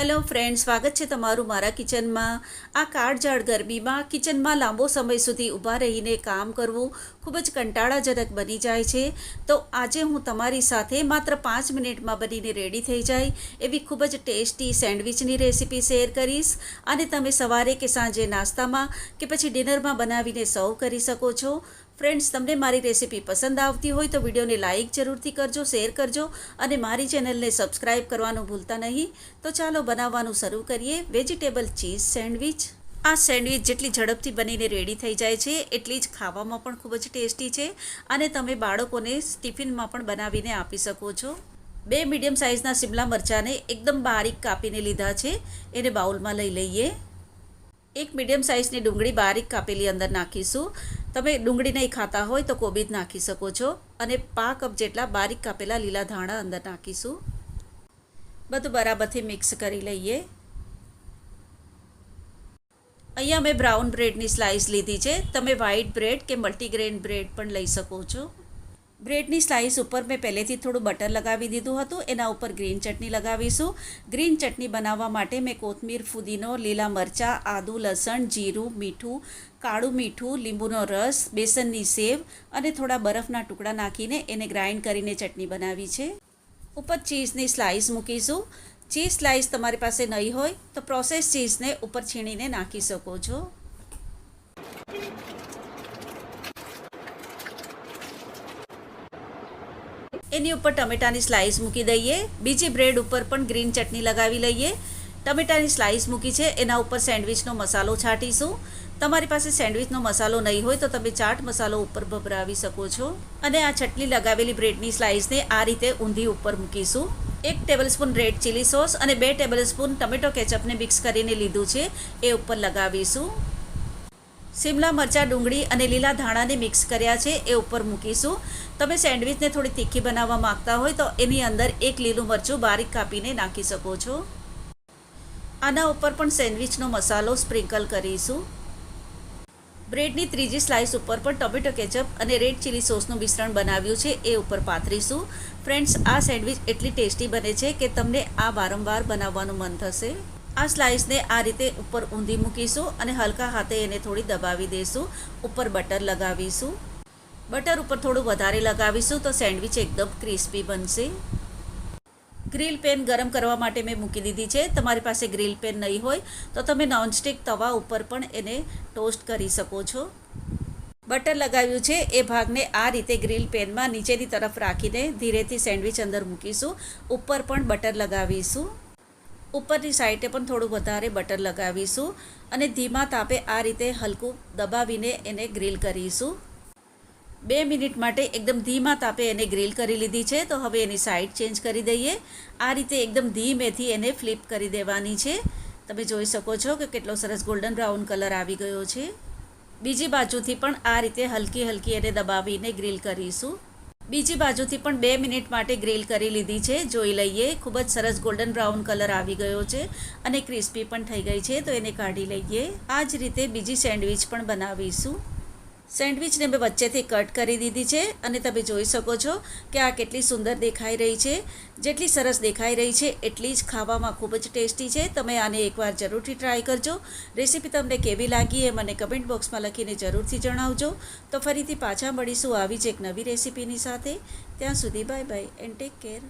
Hello friend સ્વાગત છે તમારું મારા કિચનમાં. આ કાળઝાળ ગરમીમાં કિચનમાં લાંબો સમય સુધી ઊભા રહીને કામ કરવું ખૂબ જ કંટાળાજનક બની જાય છે. તો આજે હું તમારી સાથે માત્ર પાંચ મિનિટમાં બનીને રેડી થઈ જાય એવી ખૂબ જ ટેસ્ટી સેન્ડવિચની રેસીપી શેર કરીશ. અને તમે સવારે કે સાંજે નાસ્તામાં કે પછી ડિનરમાં બનાવીને સર્વ કરી શકો છો. ફ્રેન્ડ્સ તમને મારી રેસીપી પસંદ આવતી હોય તો વિડીયોને લાઇક જરૂરથી કરજો શેર કરજો અને મારી ચેનલને સબસ્ક્રાઇબ કરવાનું ભૂલતા નહીં. તો ચાલો બનાવવાનું શરૂ કરીએ. વેજીટેબલ ચીઝ સેન્ડવિચ આ સેન્ડવિચ જેટલી ઝડપથી બનીને રેડી થઈ જાય છે, એટલી જ ખાવામાં પણ ખૂબ જ ટેસ્ટી છે અને તમે બાળકોને ટિફિનમાં પણ બનાવીને આપી શકો છો. બે મીડિયમ સાઇઝના શિમલા મરચાંને એકદમ બારીક કાપીને લીધા છે. એને બાઉલમાં લઈ લઈએ. એક મીડિયમ સાઇઝની ડુંગળી બારીક કાપેલી અંદર નાખીશું. તમે ડુંગળી નહીં ખાતા હોય તો કોબી જ નાખી શકો છો અને પા કપ જેટલા બારીક કાપેલા લીલા ધાણા અંદર નાખીશું. બધું બરાબરથી મિક્સ કરી લઈએ. અહીંયા મેં બ્રાઉન બ્રેડની સ્લાઇસ લીધી છે. તમે વ્હાઈટ બ્રેડ કે મલ્ટીગ્રેન બ્રેડ પણ લઈ શકો છો. બ્રેડની સ્લાઇસ ઉપર મેં પહેલેથી થોડું બટર લગાવી દીધું હતું. એના ઉપર ગ્રીન ચટણી લગાવીશું. ગ્રીન ચટણી બનાવવા માટે મેં કોથમીર, ફુદીનો, લીલા મરચાં, આદુ, લસણ, જીરું, મીઠું, કાળું મીઠું, લીંબુનો રસ, બેસનની સેવ અને થોડા બરફના ટુકડા નાખીને એને ગ્રાઇન્ડ કરીને ચટણી બનાવી છે. ઉપર ચીઝની સ્લાઇસ મૂકીશું. ચીઝ સ્લાઇસ તમારી પાસે નહીં હોય તો પ્રોસેસ ચીઝને ઉપર છીણીને નાખી શકો છો. એની ઉપર ટમેટાની સ્લાઇસ મૂકી દઈએ. બીજી બ્રેડ ઉપર પણ ગ્રીન ચટણી લગાવી લઈએ. ટમેટાની સ્લાઇસ મૂકી છે. એના ઉપર સેન્ડવિચનો મસાલો છાંટીશું. તમારી પાસે સેન્ડવિચનો મસાલો નહીં હોય તો તમે ચાટ મસાલો ઉપર ભભરાવી શકો છો. અને આ ચટણી લગાવેલી બ્રેડની સ્લાઇસને આ રીતે ઊંધી ઉપર મૂકીશું. એક ટેબલસ્પૂન રેડ ચીલી સોસ અને બે ટેબલસ્પૂન ટમેટો કેચઅપને મિક્સ કરીને લીધું છે. એ ઉપર લગાવીશું. શિમલા મરચાં, ડુંગળી અને લીલા ધાણાને મિક્સ કર્યા છે, એ ઉપર મૂકીશું. તમે સેન્ડવિચને થોડી તીખી બનાવવા માંગતા હોય તો એની અંદર એક લીલું મરચું બારીક કાપીને નાખી શકો છો. આના ઉપર પણ સેન્ડવિચનો મસાલો સ્પ્રિંકલ કરીશું. બ્રેડની ત્રીજી સ્લાઇસ ઉપર પણ ટોમેટો કેચઅપ અને રેડ ચીલી સોસનું મિશ્રણ બનાવ્યું છે, એ ઉપર પાથરીશું. ફ્રેન્ડ્સ, આ સેન્ડવિચ એટલી ટેસ્ટી બને છે કે તમને આ વારંવાર બનાવવાનું મન થશે. આ સ્લાઇસને આ રીતે ઉપર ઊંધી મૂકીશું અને હલકા હાથે એને થોડી દબાવી દઈશું. ઉપર બટર લગાવીશું. બટર ઉપર થોડું વધારે લગાવીશું તો સેન્ડવિચ એકદમ ક્રિસ્પી બનશે. ગ્રીલ પેન ગરમ કરવા માટે મેં મૂકી દીધી છે. તમારી પાસે ગ્રીલ પેન નહીં હોય તો તમે નોનસ્ટિક તવા ઉપર પણ એને ટોસ્ટ કરી શકો છો. બટર લગાવ્યું છે. એ ભાગને આ રીતે ગ્રીલ પેનમાં નીચેની તરફ રાખીને ધીરેથી સેન્ડવિચ અંદર મૂકીશું. ઉપર પણ બટર લગાવીશું. ઉપરની સાઈડે પણ થોડું વધારે બટર લગાવીશું અને ધીમા તાપે આ રીતે હલકું દબાવીને એને ગ્રીલ કરીશું. બે મિનિટ માટે એકદમ ધીમા તાપે એને ગ્રીલ કરી લીધી છે, તો હવે એની સાઈડ ચેન્જ કરી દઈએ. આ રીતે એકદમ ધીમેથી એને ફ્લિપ કરી દેવાની છે. તમે જોઈ શકો છો કે કેટલો સરસ ગોલ્ડન બ્રાઉન કલર આવી ગયો છે. બીજી બાજુથી પણ આ રીતે હલકી હલકી એને દબાવીને ગ્રીલ કરીશું. બીજી બાજુથી પણ બે મિનિટ માટે ગ્રીલ કરી લીધી છે. જોઈ લઈએ, ખૂબ જ સરસ ગોલ્ડન બ્રાઉન કલર આવી ગયો છે અને ક્રિસ્પી પણ થઈ ગઈ છે. તો એને કાઢી લઈએ. આ જ રીતે બીજી સેન્ડવિચ પણ બનાવીશું. સેન્ડવિચને મેં વચ્ચેથી કટ કરી દીધી છે અને તમે જોઈ શકો છો કે આ કેટલી સુંદર દેખાઈ રહી છે. જેટલી સરસ દેખાઈ રહી છે, એટલી જ ખાવામાં ખૂબ જ ટેસ્ટી છે. તમે આને એકવાર જરૂરથી ટ્રાય કરજો. રેસીપી તમને કેવી લાગી એ મને કમેન્ટ બોક્સમાં લખીને જરૂરથી જણાવજો. તો ફરીથી પાછા મળીશું આવી જ એક નવી રેસીપીની સાથે. ત્યાં સુધી bye bye and take care